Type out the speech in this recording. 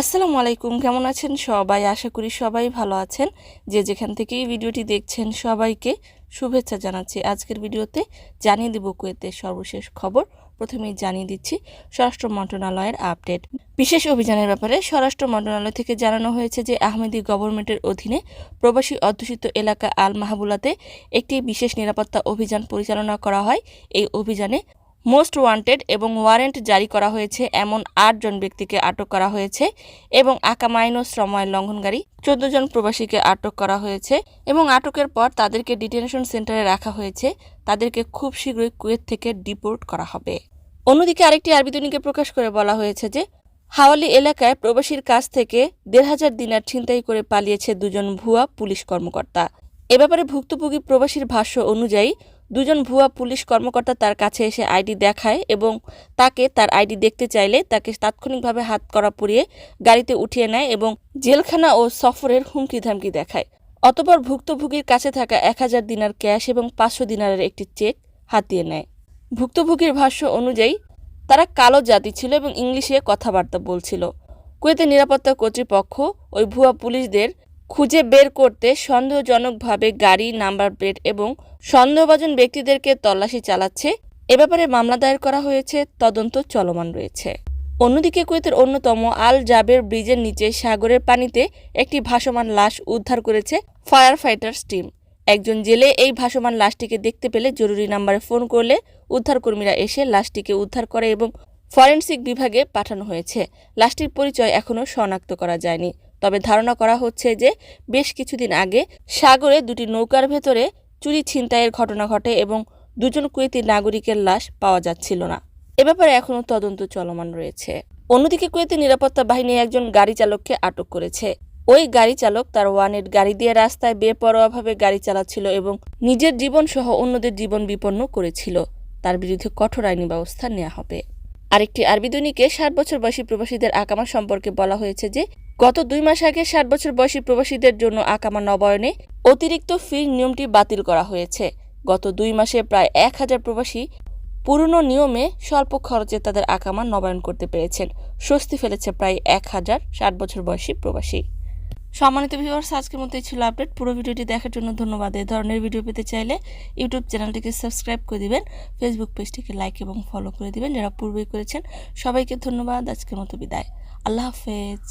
আসসালামু আলাইকুম, কেমন আছেন সবাই? আশা করি সবাই ভালো আছেন। যে যেখান থেকে এই ভিডিওটি দেখছেন সবাইকে শুভেচ্ছা জানাচ্ছি। আজকের ভিডিওতে জানিয়ে দেব কুয়েতের সর্বশেষ খবর। প্রথমেই জানিয়ে দিচ্ছি, স্বরাষ্ট্র মন্ত্রণালয়ের আপডেট। বিশেষ অভিযানের ব্যাপারে স্বরাষ্ট্র মন্ত্রণালয় থেকে জানানো হয়েছে যে আহমেদি গভর্নমেন্টের অধীনে প্রবাসী অধ্যুষিত এলাকা আল মাহাবুলাতে একটি বিশেষ নিরাপত্তা অভিযান পরিচালনা করা হয়। এই অভিযানে মোস্ট ওয়ান্টেড এবং ওয়ারেন্ট জারি করা হয়েছে এমন আটজন ব্যক্তিকে আটক করা হয়েছে এবং আকামাইন ও শ্রম আইন লঙ্ঘনকারী চোদ্দ জন প্রবাসীকে আটক করা হয়েছে এবং আটকের পর তাদেরকে ডিটেনশন সেন্টারে রাখা হয়েছে। তাদেরকে খুব শীঘ্রই কুয়েত থেকে ডিপোর্ট করা হবে। অন্যদিকে আরেকটি আরবি দৈনিকে প্রকাশ করে বলা হয়েছে যে, হাওয়ালি এলাকায় প্রবাসীর কাছ থেকে দেড় হাজার দিনার ছিনতাই করে পালিয়েছে দুজন ভুয়া পুলিশ কর্মকর্তা। এ ব্যাপারে ভুক্তভোগী প্রবাসীর ভাষ্য অনুযায়ী দুজন ভুয়া পুলিশ কর্মকর্তা তার কাছে এসে আইডি দেখায় এবং তাকে তার আইডি দেখতে চাইলে তাকে তাৎক্ষণিকভাবে হাত করা পরিয়ে গাড়িতে উঠিয়ে নেয় এবং জেলখানা ও সফরের হুমকি ধামকি দেখায়। অতপর ভুক্তভোগীর কাছে থাকা এক হাজার দিনার ক্যাশ এবং পাঁচশো দিনারের একটি চেক হাতিয়ে নেয়। ভুক্তভোগীর ভাষ্য অনুযায়ী, তারা কালো জাতি ছিল এবং ইংলিশে কথাবার্তা বলছিল। কুয়েতের নিরাপত্তা কর্তৃপক্ষ ওই ভুয়া পুলিশদের খুঁজে বের করতে সন্দেহজনকভাবে গাড়ি, নাম্বার প্লেট এবং সন্দেহভাজন ব্যক্তিদেরকে তল্লাশি চালাচ্ছে। এ ব্যাপারে মামলা দায়ের করা হয়েছে, তদন্ত চলমান রয়েছে। অন্যদিকে কুয়েতের অন্যতম আল জাবের ব্রিজের নিচে সাগরের পানিতে একটি ভাসমান লাশ উদ্ধার করেছে ফায়ার ফাইটার্স টিম। একজন জেলে এই ভাসমান লাশটিকে দেখতে পেলে জরুরি নাম্বারে ফোন করলে উদ্ধারকর্মীরা এসে লাশটিকে উদ্ধার করে এবং ফরেনসিক বিভাগে পাঠানো হয়েছে। লাশটির পরিচয় এখনও শনাক্ত করা যায়নি। তবে ধারণা করা হচ্ছে যে বেশ কিছুদিন আগে সাগরে দুটি নৌকার ভেতরে চুরি ছিনতাইয়ের ঘটনা ঘটে এবং দুজন কুয়েতি নাগরিকের লাশ পাওয়া যাচ্ছিল না। এ ব্যাপারে এখনও তদন্ত চলমান রয়েছে। অন্যদিকে কুয়েতি নিরাপত্তা বাহিনী একজন গাড়ি চালককে আটক করেছে। ওই গাড়ি চালক তার ওয়ানের গাড়ি দিয়ে রাস্তায় বেপরোয়াভাবে গাড়ি চালাচ্ছিল এবং নিজের জীবন সহ অন্যদের জীবন বিপন্ন করেছিল। তার বিরুদ্ধে কঠোর আইনি ব্যবস্থা নেওয়া হবে। আরেকটি আরবি দৈনিকে ষাট বছর বয়সী প্রবাসীদের আকামা সম্পর্কে বলা হয়েছে যে গত দুই মাস আগে ষাট বছর বয়সী প্রবাসীদের জন্য আকামা নবায়নে অতিরিক্ত ফির নিয়মটি বাতিল করা হয়েছে। গত দুই মাসে প্রায় এক হাজার প্রবাসী পুরনো নিয়মে স্বল্প খরচে তাদের আকামা নবায়ন করতে পেরেছেন। স্বস্তি ফেলেছে প্রায় এক হাজার ষাট বছর বয়সী প্রবাসী। সম্মানিত ভিউয়ার্স আজকের মতো ছিল আপডেট। পুরো ভিডিওটি দেখার জন্য ধন্যবাদ। এই ধরনের ভিডিও পেতে চাইলে ইউটিউব চ্যানেলটিকে সাবস্ক্রাইব করে দিবেন ফেসবুক পেজটিকে লাইক এবং ফলো করে দিবেন। যারা পূর্বেই করেছেন, সবাইকে ধন্যবাদ। আজকের মতো বিদায়। আল্লাহ হাফেজ।